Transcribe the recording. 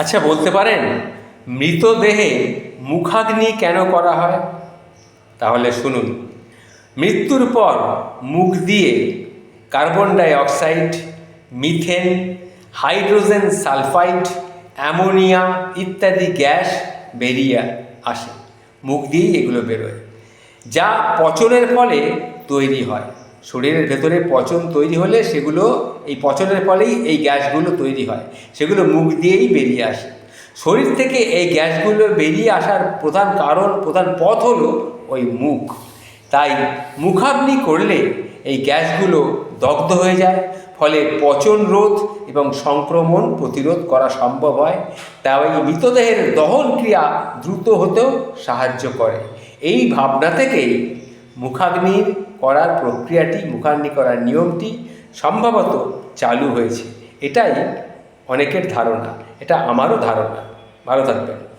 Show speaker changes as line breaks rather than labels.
আচ্ছা বলতে পারেন, মৃতদেহে মুখাগ্নি কেন করা হয়? তাহলে শুনুন, মৃত্যুর পর মুখ দিয়ে carbon dioxide methane, hydrogen sulphide, ammonia ইত্যাদি গ্যাস বেরিয়ে আসে, মুখ দিয়েই এগুলো বেরোয়, যা পচনের ফলে তৈরি হয়। শরীরের ভেতরে পচন তৈরি হলে সেগুলো, এই পচনের ফলেই এই গ্যাসগুলো তৈরি হয়। সেগুলো মুখ দিয়েই বেরিয়ে আসে। শরীর থেকে এই গ্যাসগুলো বেরিয়ে আসার প্রধান কারণ, প্রধান পথ হলো ওই মুখ। তাই মুখাগ্নি করলে এই গ্যাসগুলো দগ্ধ হয়ে যায়, ফলে পচন রোধ এবং সংক্রমণ প্রতিরোধ করা সম্ভব হয়। তাই মৃতদেহের দহন ক্রিয়া দ্রুত হতেও সাহায্য করে। এই ভাবনা থেকেই মুখাগ্নি করার প্রক্রিয়াটি, মুখাগ্নি করার নিয়মটি সম্ভবত চালু হয়েছে। এটাই অনেকের ধারণা, এটা আমারও ধারণা। ভালো থাকবেন।